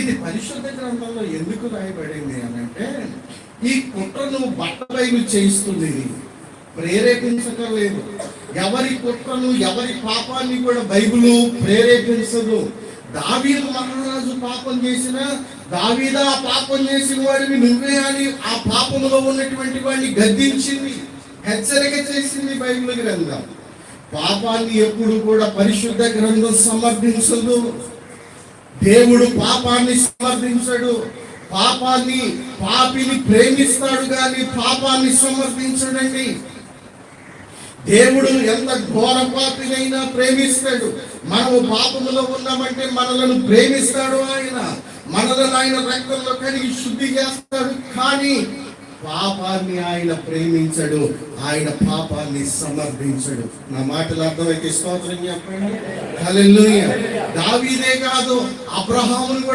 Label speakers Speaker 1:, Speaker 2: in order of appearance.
Speaker 1: ఇది పరిశుద్ధ గ్రంథంలో ఎందుకు రాయబడింది అని అంటే ఈ కుట్రను బట్టబయలు చేయిస్తుంది. ఇది ప్రేరేపించకలేదు ఎవరి కుట్రను ఎవరి పాపాన్ని కూడా బైబిల్ ప్రేరేపించదు. దావీదు మహారాజు పాపం చేసిన దావీదా పాపం చేసిన వాడిని నువ్వే అని ఆ పాపంలో ఉన్నటువంటి వాడిని గద్దించింది. హెచ్చరిక చేసింది బైబిల్ గ్రంథం. పాపాన్ని ఎప్పుడు కూడా పరిశుద్ధ గ్రంథం సమర్థించదు దేవుడు పాపాన్ని సమర్థించడు. పాపాన్ని పాపిని ప్రేమిస్తాడు కానీ పాపాన్ని సమర్థించడండి. దేవుడు ఎంత ఘోర పాపినైనా ప్రేమిస్తాడు. మనము పాపములో ఉన్నామంటే మనలను ప్రేమిస్తాడు ఆయన. మనలను ఆయన రక్తంలో కడిగి శుద్ధి చేస్తాడు. కానీ పాపాన్ని ఆయన ప్రేమించడు. ఆయన పాపాన్ని సమర్థించడు. నా మాటలు అర్థమైతే స్తోత్రం చెప్పండి. దావీదే కాదు అబ్రహామును కూడా